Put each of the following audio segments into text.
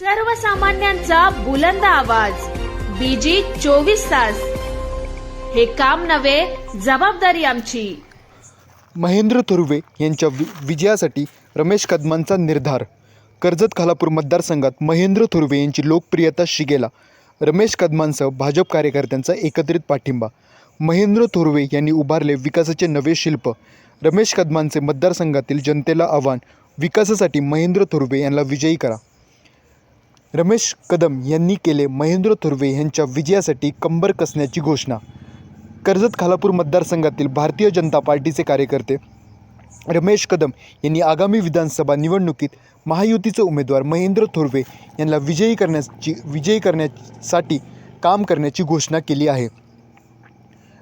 सर्वसामान्यांचा बुलंद आवाज. बीजी चोवीस तास. हे काम नव्हे जबाबदारी आमची. महेंद्र थुर्वे यांच्या वि विजयासाठी रमेश कदमांचा निर्धार. कर्जत खालापूर मतदारसंघात महेंद्र थुर्वे यांची लोकप्रियता शिगेला. रमेश कदमांसह भाजप कार्यकर्त्यांचा एकत्रित पाठिंबा. महेंद्र थोरवे यांनी उभारले विकासाचे नवे शिल्प. रमेश कदमांचे मतदारसंघातील जनतेला आव्हान विकासासाठी महेंद्र थोरवे यांना विजयी करा. रमेश कदम यांनी केले महेंद्र थोरवे यांच्या विजयासाठी कंबर कसण्याची घोषणा. कर्जत खालापूर मतदारसंघातील भारतीय जनता पार्टीचे कार्यकर्ते रमेश कदम यांनी आगामी विधानसभा निवडणुकीत महायुतीचे उमेदवार महेंद्र थोरवे यांना विजयी करण्याची विजयी करण्यासाठी काम करण्याची घोषणा केली आहे.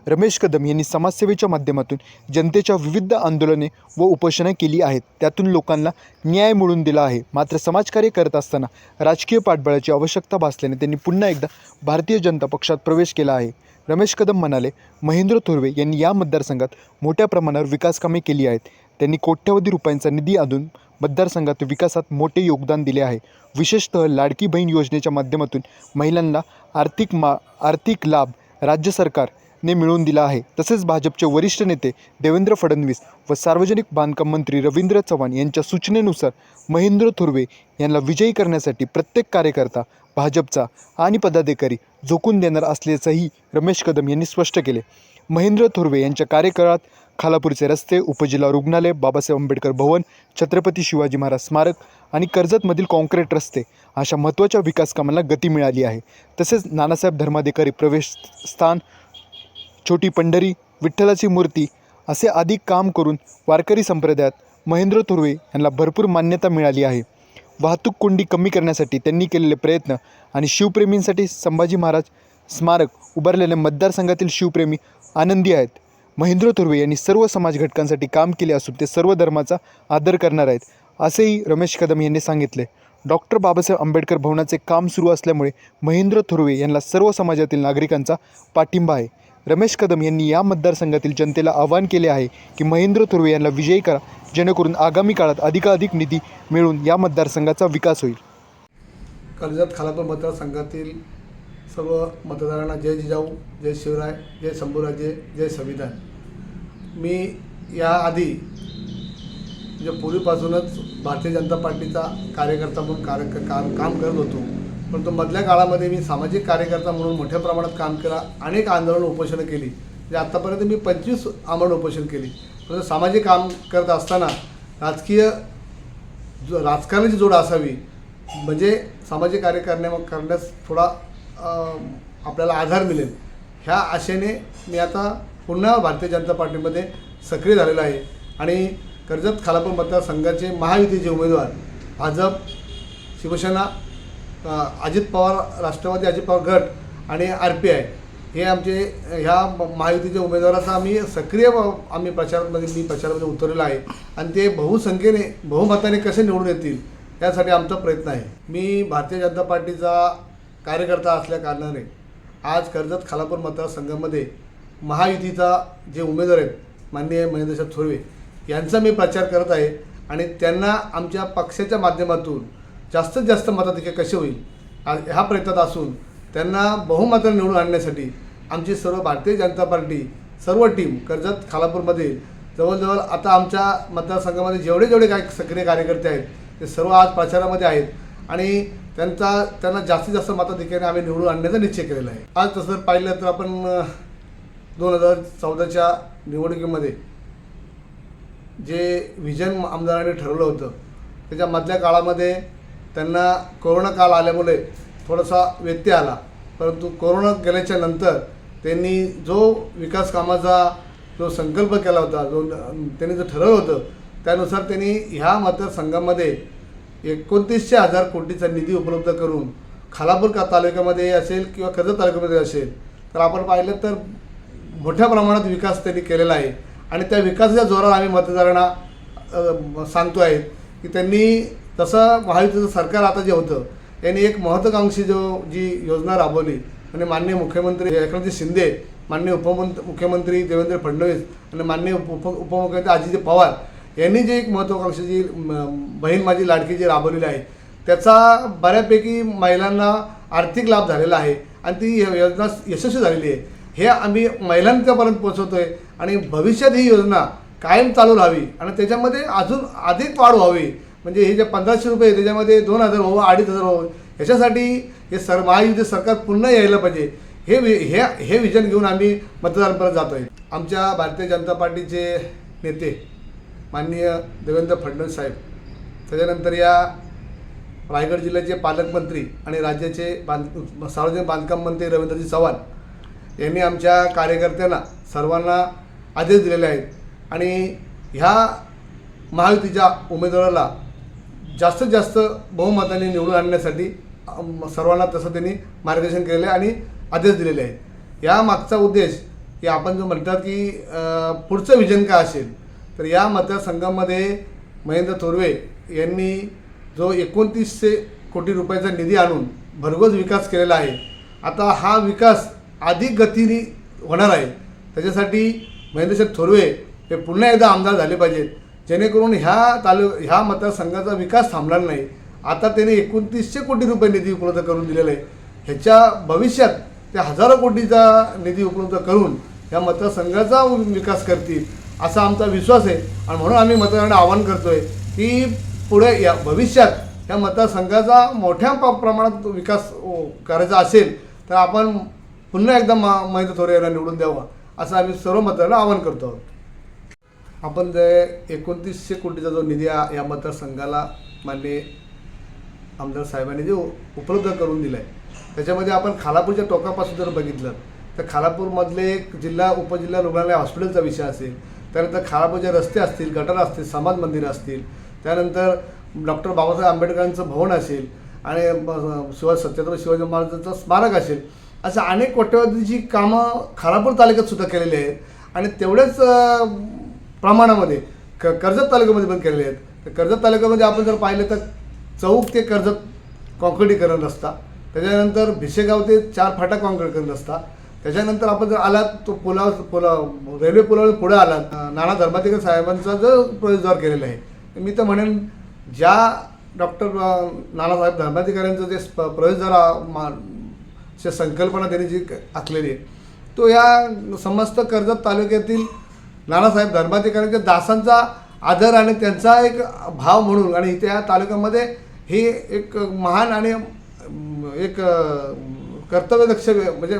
रमेश कदम यांनी समाजसेवेच्या माध्यमातून जनतेच्या विविध आंदोलने व उपोषणं केली आहेत. त्यातून लोकांना न्याय मिळून दिला आहे. मात्र समाजकार्य करत असताना राजकीय पाठबळाची आवश्यकता भासल्याने त्यांनी पुन्हा एकदा भारतीय जनता पक्षात प्रवेश केला आहे. रमेश कदम म्हणाले महेंद्र थोरवे यांनी या मतदारसंघात मोठ्या प्रमाणावर विकासकामे केली आहेत. त्यांनी कोट्यवधी रुपयांचा निधी आणून मतदारसंघात विकासात मोठे योगदान दिले आहे. विशेषतः लाडकी बहीण योजनेच्या माध्यमातून महिलांना आर्थिक मा आर्थिक लाभ राज्य सरकार ने मिळवून दिला आहे. तसेच भाजपचे वरिष्ठ नेते देवेंद्र फडणवीस व सार्वजनिक बांधकाम मंत्री रवींद्र चव्हाण यांच्या सूचनेनुसार महेंद्र थुर्वे यांना विजयी करण्यासाठी प्रत्येक कार्यकर्ता भाजपचा आणि पदाधिकारी झोकून देणार असल्याचंही रमेश कदम यांनी स्पष्ट केले. महेंद्र थुर्वे यांच्या कार्यकाळात खालापूरचे रस्ते उपजिल्हा रुग्णालय बाबासाहेब आंबेडकर भवन छत्रपती शिवाजी महाराज स्मारक आणि कर्जतमधील कॉन्क्रीट रस्ते अशा महत्त्वाच्या विकास कामांना गती मिळाली आहे. तसेच नानासाहेब धर्माधिकारी प्रवेश स्थान छोटी पंढरी विठ्ठलाची मूर्ती असे अधिक काम करून वारकरी संप्रदायात महेंद्र थोरवे यांना भरपूर मान्यता मिळाली आहे. वाहतूक कोंडी कमी करण्यासाठी त्यांनी केलेले प्रयत्न आणि शिवप्रेमींसाठी संभाजी महाराज स्मारक उभारलेल्या मतदारसंघातील शिवप्रेमी आनंदी आहेत. महेंद्र थोरवे यांनी सर्व समाज घटकांसाठी काम केले असून ते सर्व धर्माचा आदर करणार आहेत असेही रमेश कदम यांनी सांगितले. डॉक्टर बाबासाहेब आंबेडकर भवनाचे काम सुरू असल्यामुळे महेंद्र थोरवे यांना सर्व समाजातील नागरिकांचा पाठिंबा आहे. रमेश कदम यांनी या मतदारसंघातील जनतेला आवाहन केले आहे की महेंद्र थुर्वे यांना विजयी करा जेणेकरून आगामी काळात अधिकाधिक निधी मिळून या मतदारसंघाचा विकास होईल. कर्जत खालापूर मतदारसंघातील सर्व मतदारांना जय जिजाऊ जय शिवराय जय शंभूराजे जय संविधान. मी याआधी म्हणजे पूर्वीपासूनच भारतीय जनता पार्टीचा कार्यकर्ता म्हणून कार्य काम काम करत होतो. परंतु मधल्या काळामध्ये मी सामाजिक कार्यकर्ता म्हणून मोठ्या प्रमाणात काम केला अनेक आंदोलन उपोषणं केली. म्हणजे आत्तापर्यंत मी पंचवीस आंदोलन उपोषण केली. परंतु सामाजिक काम करत असताना राजकीय जो राजकारणाची जोड असावी म्हणजे सामाजिक कार्य करण्या करण्यास थोडा आपल्याला आधार मिळेल. ह्या आशेने मी आता पुन्हा भारतीय जनता पार्टीमध्ये सक्रिय झालेलो आहे. आणि कर्जत खालापूर मतदारसंघाचे महायुतीचे उमेदवार भाजप शिवसेना अजित पवार राष्ट्रवादी अजित पवार गट आणि आर पी आय. हे आमचे ह्या महायुतीच्या उमेदवाराचा आम्ही सक्रिय आम्ही प्रचारामध्ये मी प्रचारामध्ये उतरलेलो आहे. आणि ते बहुसंख्येने बहुमताने कसे निवडून येतील यासाठी आमचा प्रयत्न आहे. मी भारतीय जनता पार्टीचा कार्यकर्ता असल्या कारणाने आज कर्जत खालापूर मतदारसंघामध्ये महायुतीचा जे उमेदवार आहेत माननीय महेंद्रसाहेब थोरवे यांचा मी प्रचार करत आहे. आणि त्यांना आमच्या पक्षाच्या माध्यमातून जास्तीत जास्त मताधिक्य कसे होईल? ह्या प्रयत्नात असून त्यांना बहुमताने निवडून आणण्यासाठी आमची सर्व भारतीय जनता पार्टी सर्व टीम कर्जत खालापूरमध्ये जवळजवळ आता आमच्या मतदारसंघामध्ये जेवढे जेवढे काय सक्रिय कार्यकर्ते आहेत ते सर्व आज प्रचारामध्ये आहेत आणि त्यांचा त्यांना जास्तीत जास्त मताधिक्याने आम्ही निवडून आणण्याचा निश्चय केलेला आहे. आज तसं पाहिलं तर आपण दोन हजार चौदाच्या निवडणुकीमध्ये जे व्हिजन आमदारांनी ठरवलं होतं त्याच्या मधल्या काळामध्ये त्यांना कोरोना काळ आल्यामुळे थोडासा व्यत्यय आला. परंतु कोरोना गेल्याच्यानंतर त्यांनी जो विकास कामाचा जो संकल्प केला होता जो त्यांनी जो ठरवलं होतं त्यानुसार त्यांनी ह्या मतदारसंघामध्ये एकोणतीसशे हजार कोटीचा निधी उपलब्ध करून खालापूर का तालुक्यामध्ये असेल किंवा कर्जत तालुक्यामध्ये असेल तर आपण पाहिलं तर मोठ्या प्रमाणात विकास त्यांनी केलेला आहे. आणि त्या विकासाच्या जोरावर आम्ही मतदारांना सांगतो आहे की त्यांनी तसं महायुतीचं सरकार आता जे होतं यांनी एक महत्त्वाकांक्षी जो जी योजना राबवली आणि मान्य मुख्यमंत्री एकनाथजी शिंदे मान्य उपमंत मुख्यमंत्री देवेंद्र फडणवीस आणि मान्य उप उपमुख्यमंत्री अजित पवार यांनी जे एक महत्त्वाकांक्षी जी म, बहीण माझी लाडकी जी राबवलेली आहे त्याचा बऱ्यापैकी महिलांना आर्थिक लाभ झालेला आहे आणि ती योजना यशस्वी झालेली आहे. हे आम्ही महिलांच्यापर्यंत आहे आणि भविष्यात ही योजना कायम चालू राहावी आणि त्याच्यामध्ये अजून अधिक वाढ व्हावी म्हणजे हे जे पंधराशे रुपये त्याच्यामध्ये दोन हजार हो अडीच हजार हो ह्याच्यासाठी हे सर महायुती सरकार पुन्हा यायला पाहिजे. हे वि हे हे विजन घेऊन आम्ही मतदारांपर्यंत जातो आहे आमच्या भारतीय जनता पार्टीचे नेते माननीय देवेंद्र फडणवीस साहेब त्याच्यानंतर या रायगड जिल्ह्याचे पालकमंत्री आणि राज्याचे बांध सार्वजनिक बांधकाम मंत्री रवींद्रजी चव्हाण यांनी आमच्या कार्यकर्त्यांना सर्वांना आदेश दिलेले आहेत. आणि ह्या महायुतीच्या उमेदवाराला जास्तीत जास्त बहुमताने निवडून आणण्यासाठी सर्वांना तसं त्यांनी मार्गदर्शन केलेलं आहे आणि आदेश दिलेले आहेत. या मागचा उद्देश की आपण जो म्हणतात की पुढचं विजन काय असेल तर या मतदारसंघामध्ये महेंद्र थोरवे यांनी जो एकोणतीसशे कोटी रुपयाचा निधी आणून भरघोस विकास केलेला आहे आता हा विकास अधिक गतीने होणार आहे. त्याच्यासाठी महेंद्रशेठ थोरवे हे पुन्हा एकदा आमदार झाले पाहिजेत. जेणेकरून ह्या तालु ह्या मतदारसंघाचा विकास थांबणार नाही. आता त्याने एकोणतीसशे कोटी रुपये निधी उपलब्ध करून दिलेला आहे. ह्याच्या भविष्यात ते हजारो कोटीचा निधी उपलब्ध करून या मतदारसंघाचा विकास करतील असा आमचा विश्वास आहे. आणि म्हणून आम्ही मतदारांना आवाहन करतो आहे की पुढे या भविष्यात या मतदारसंघाचा मोठ्या प- प्रमाणात विकास करायचा असेल तर आपण पुन्हा एकदा मा महेंद्र थोरे यांना निवडून द्यावा असं आम्ही सर्व मतदारांना आवाहन करतो आहोत. आपण जे एकोणतीसशे कोटीचा जो निधी या या मतदारसंघाला मान्य आमदार साहेबांनी जे उपलब्ध करून दिलं आहे त्याच्यामध्ये आपण खालापूरच्या टोकापासून जर बघितलं तर खालापूरमधले एक जिल्हा उपजिल्हा रुग्णालय हॉस्पिटलचा विषय असेल त्यानंतर खालापूरचे रस्ते असतील गटर असतील समाज मंदिरं असतील त्यानंतर डॉक्टर बाबासाहेब आंबेडकरांचं भवन असेल आणि शिवाजी शिवा शिवाजी महाराजांचं स्मारक असेल असं अनेक कोट्यवधीची कामं खालापूर तालुक्यात सुद्धा केलेली आहेत. आणि तेवढेच प्रमाणामध्ये. क कर्जत तालुक्यामध्ये पण केलेले आहेत. तर कर्जत तालुक्यामध्ये आपण जर पाहिलं तर चौक ते कर्जत कॉन्क्रिटीकरण रस्ता. त्याच्यानंतर भिसेगाव ते चार फाटा कॉन्क्रिटीकरण रस्ता. त्याच्यानंतर आपण जर आलात तो पुला पुला रेल्वे पुलावर पुढे आलात नाना धर्माधिकारी साहेबांचा जो प्रवेशद्वार केलेला आहे मी तर म्हणेन ज्या डॉक्टर नानासाहेब धर्माधिकाऱ्यांचं जे प्रवेशद्वार मा संकल्पना त्यांनी जी क- आखलेली आहे तो या समस्त कर्जत तालुक्यातील नानासाहेब धर्माधिकाऱ्यांच्या दासांचा आदर आणि त्यांचा एक भाव म्हणून आणि त्या तालुक्यामध्ये हे एक महान आणि एक कर्तव्यदक्ष व्य- म्हणजे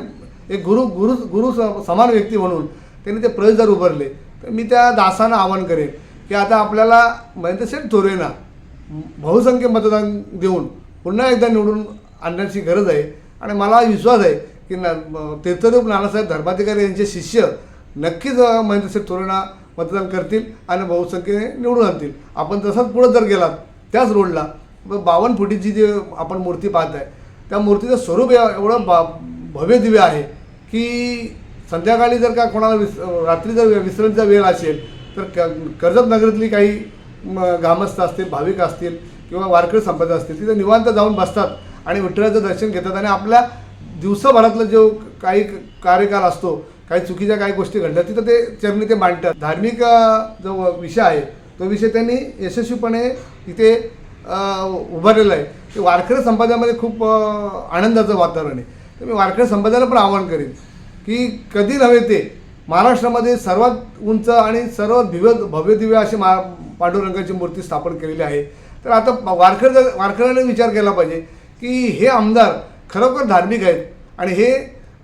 एक गुरु गुरु गुरु स- समान व्यक्ती म्हणून त्यांनी ते प्रवेशद्वार उभारले. तर मी त्या दासांना आवाहन करेन की आता आपल्याला महेंद्र शेठ थोरेंना बहुसंख्य मतदान देऊन पुन्हा एकदा निवडून आणण्याची गरज आहे. आणि मला विश्वास आहे की ना तीर्थरूप नानासाहेब धर्माधिकारी यांचे शिष्य नक्कीच महेंद्रसिंग महेंद्रशेठ मतदान करतील आणि बहुसंख्येने निवडून आणतील. आपण तसाच पुढं जर गेलात त्याच रोडला बावन्न फुटीची जी आपण मूर्ती पाहत आहे त्या मूर्तीचं स्वरूप एवढं बा भव्य दिव्य आहे की संध्याकाळी जर का कोणाला विस रात्री जर विसरणीचा वेळ असेल तर क कर्जत नगरीतली काही म, ग्रामस्थ असतील भाविक असतील किंवा वारकरी संप्रदाय असतील तिथे निवांत जाऊन बसतात आणि विठ्ठलाचं दर्शन घेतात. आणि आपल्या दिवसभरातलं जो काही कार्यकाल असतो काही चुकीच्या काही गोष्टी घडल्या. तिथं ते चरणी ते मांडतात. धार्मिक जो विषय आहे तो विषय त्यांनी यशस्वीपणे इथे उभारलेला आहे. ते वारकरी संपादनामध्ये खूप आनंदाचं वातावरण आहे. तर मी वारकरी संपादनाला पण आवाहन करेन की कधी नव्हे ते महाराष्ट्रामध्ये सर्वात उंच आणि सर्वात भिव्य भव्य दिव्य अशी मा पांडुरंगाची मूर्ती स्थापन केलेली आहे. तर आता वारकरी वारकऱ्याने विचार केला पाहिजे की हे आमदार खरोखर धार्मिक आहेत आणि हे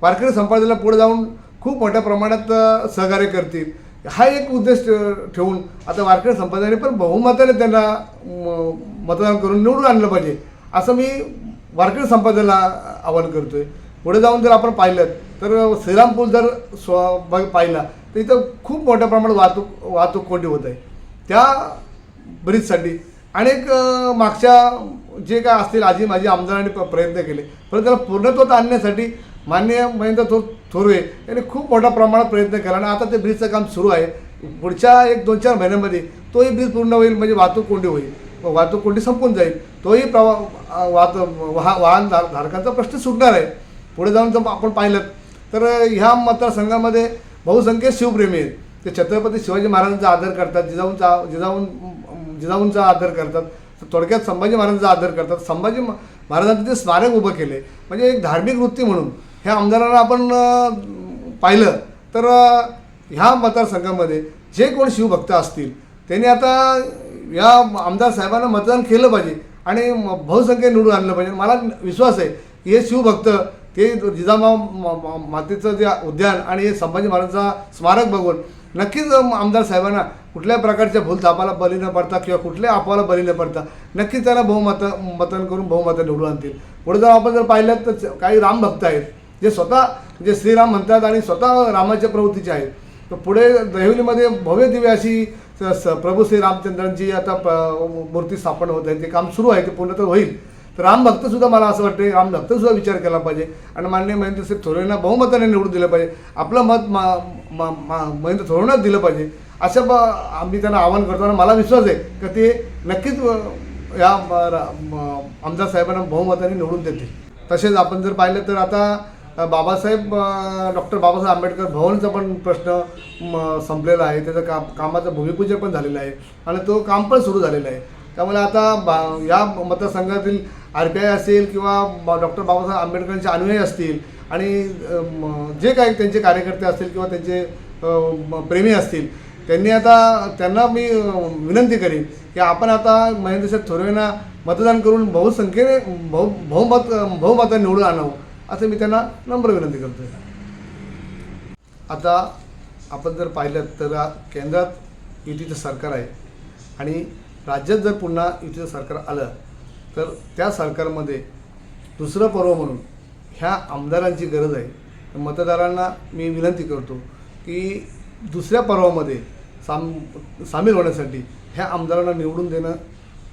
वारकरी संपादनाला पुढे जाऊन खूप मोठ्या प्रमाणात सहकार्य करतील. हा एक उद्देश ठेवून आता वारकरी संप्रदायाने पण बहुमताने त्यांना म, मतदान करून निवडून आणलं पाहिजे. असं मी वारकरी संप्रदायाला आवाहन करतोय. पुढे जाऊन जर आपण पाहिलं तर श्रीरामपूर जर स्व पाहिला तर इथं खूप मोठ्या प्रमाणात वाहतूक वाहतूक कोंडी होत आहे. त्या ब्रिजसाठी. अनेक मागच्या जे काय असतील आजी माझी आमदारांनी प- प्रयत्न केले. परंतु त्याला पूर्णत्वात आणण्यासाठी माननीय महेंद्र थोर थोरवे यांनी खूप मोठ्या प्रमाणात प्रयत्न केला आणि आता ते ब्रिजचं काम सुरू आहे. पुढच्या एक दोन चार महिन्यांमध्ये तोही ब्रिज पूर्ण होईल म्हणजे वाहतूक कोंडी होईल. वाहतूक कोंडी संपून जाईल. तोही प्रवा वाहत वाह वाहन धार धारकांचा प्रश्न सुटणार आहे. पुढे जाऊन जर आपण पाहिलं तर ह्या मतदारसंघामध्ये बहुसंख्य शिवप्रेमी आहेत. ते छत्रपती शिवाजी महाराजांचा आदर करतात जिजाऊंचा जिजाऊन जिजाऊंचा आदर करतात थोडक्यात संभाजी महाराजांचा आदर करतात. संभाजी महाराजांचं ते स्मारक उभं केले म्हणजे एक धार्मिक वृत्ती म्हणून. ह्या आमदारांना आपण पाहिलं. तर ह्या मतदारसंघामध्ये जे कोण शिवभक्त असतील त्यांनी आता या आमदार साहेबांना मतदान केलं पाहिजे आणि बहुसंख्य निवडून आणलं पाहिजे. मला विश्वास आहे की हे शिवभक्त ते जिजामा मातेचं जे उद्यान आणि हे संभाजी महाराजांचा स्मारक बघून नक्कीच आमदार साहेबांना कुठल्याही प्रकारच्या भूलथापाला बली न पडता किंवा कुठल्या अफवाला बली न पडता नक्कीच त्यांना बहुमत मतदान करून बहुमतं निवडून आणतील. पुढे जर आपण जर पाहिलं तर काही रामभक्त आहेत जे स्वतः जे श्रीराम म्हणतात आणि स्वतः रामाच्या प्रवृत्तीचे आहेत. तर पुढे दहिवलीमध्ये भव्य दिव्य अशी स- स- प्रभू श्री रामचंद्रांची आता प- मूर्ती स्थापन होत आहे. ते काम सुरू आहे ते पूर्ण तर होईल तर रामभक्तसुद्धा मला असं वाटतं रामभक्तसुद्धा विचार केला पाहिजे. आणि माननीय महेंद्र सिंग थोरेंना बहुमताने निवडून दिलं पाहिजे. आपलं मत मा मा- महेंद्र थोरेंनाच दिलं पाहिजे. असं आम्ही त्यांना आवाहन करतो आणि मला विश्वास आहे की ते नक्कीच या रा- म- आमदार साहेबांना बहुमताने निवडून देतील. तसेच आपण जर पाहिलं तर आता बाबासाहेब डॉक्टर बाबासाहेब आंबेडकर भवनचा पण प्रश्न म, संपलेला आहे. त्याचं काम कामाचं भूमिपूजन पण झालेलं आहे. आणि तो काम पण सुरू झालेलं आहे. त्यामुळे आता बा या मतदारसंघातील आर पी आय असेल किंवा डॉक्टर बाबासाहेब आंबेडकरांचे अनुयायी असतील आणि जे काही त्यांचे कार्यकर्ते असतील किंवा त्यांचे प्रेमी असतील त्यांनी आता त्यांना मी विनंती करीन की आपण आता महेंद्रसाहेब थोरवेंना मतदान करून बहुसंख्येने बहु बहुमत बहुमताने निवडून आणावं असं मी त्यांना नम्र विनंती करतो आता आपण जर पाहिलं तर केंद्रात युतीचं सरकार आहे आणि राज्यात जर पुन्हा युतीचं सरकार आलं तर त्या सरकारमध्ये दुसरं पर्व म्हणून ह्या आमदारांची गरज आहे. मतदारांना मी विनंती करतो की दुसऱ्या पर्वामध्ये साम सामील होण्यासाठी ह्या आमदारांना निवडून देणं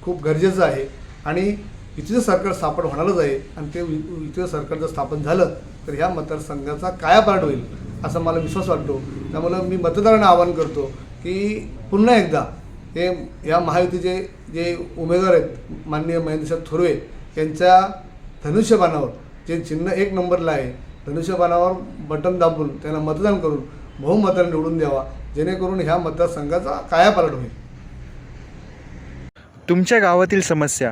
खूप गरजेचं आहे. आणि युतीचं सरकार स्थापन होणारच आहे आणि ते यु- सरकार जर स्थापन झालं तर ह्या मतदारसंघाचा कायापालट होईल असा मला विश्वास वाटतो. त्यामुळं मी मतदारांना आवाहन करतो की पुन्हा एकदा हे या महायुतीचे जे उमेदवार आहेत माननीय महेंद्रशेठ थोरवे यांच्या धनुष्यबाणावर जे चिन्ह एक नंबरला आहे धनुष्यबाणावर बटन दाबून त्यांना मतदान करून बहुमताने निवडून द्यावा जेणेकरून ह्या मतदारसंघाचा कायापालट होईल. तुमच्या गावातील समस्या